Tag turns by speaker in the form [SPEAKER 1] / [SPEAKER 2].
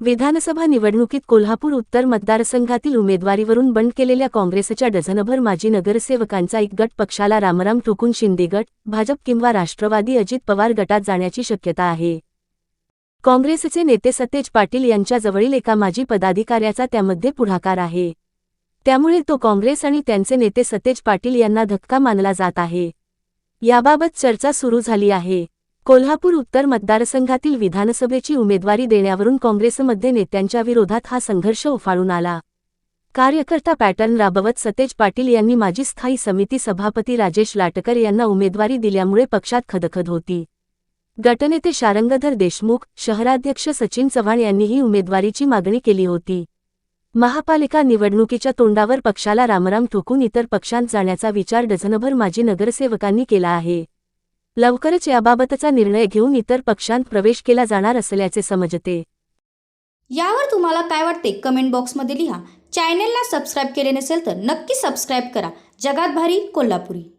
[SPEAKER 1] विधानसभा निवडणुकीत कोल्हापूर उत्तर मतदारसंघातील उमेदवारीवरून बंड केलेल्या काँग्रेसच्या डझनभर माजी नगरसेवकांचा एक गट पक्षाला रामराम ठोकून शिंदे गट भाजप किंवा राष्ट्रवादी अजित पवार गटात जाण्याची शक्यता आहे. काँग्रेसचे नेते सतेज पाटील यांच्याजवळील एका माजी पदाधिकाऱ्याचा त्यामध्ये पुढाकार आहे. त्यामुळे तो काँग्रेस आणि त्यांचे नेते सतेज पाटील यांना धक्का मानला जात आहे. याबाबत चर्चा सुरू झाली आहे. कोल्हापूर उत्तर मतदारसंघातील विधानसभेची उमेदवारी देण्यावरून काँग्रेसमध्ये नेत्यांच्या विरोधात हा संघर्ष उफाळून आला. कार्यकर्ता पॅटर्न राबवत सतेज पाटील यांनी माजी स्थायी समिती सभापती राजेश लाटकर यांना उमेदवारी दिल्यामुळे पक्षात खदखद होती. गटनेते शारंगधर देशमुख शहराध्यक्ष सचिन चव्हाण यांनीही उमेदवारीची मागणी केली होती. महापालिका निवडणुकीच्या तोंडावर पक्षाला रामराम ठोकून इतर पक्षांत जाण्याचा विचार डझनभर माजी नगरसेवकांनी केला आहे. लवकरच याबाबतचा निर्णय घेऊन इतर पक्षांत प्रवेश केला जाणार असल्याचे समजते.
[SPEAKER 2] यावर तुम्हाला काय वाटते? कमेंट बॉक्समध्ये लिहा. चॅनेलला सबस्क्राईब केले नसेल तर नक्की सबस्क्राईब करा. जगात भारी कोल्हापुरी.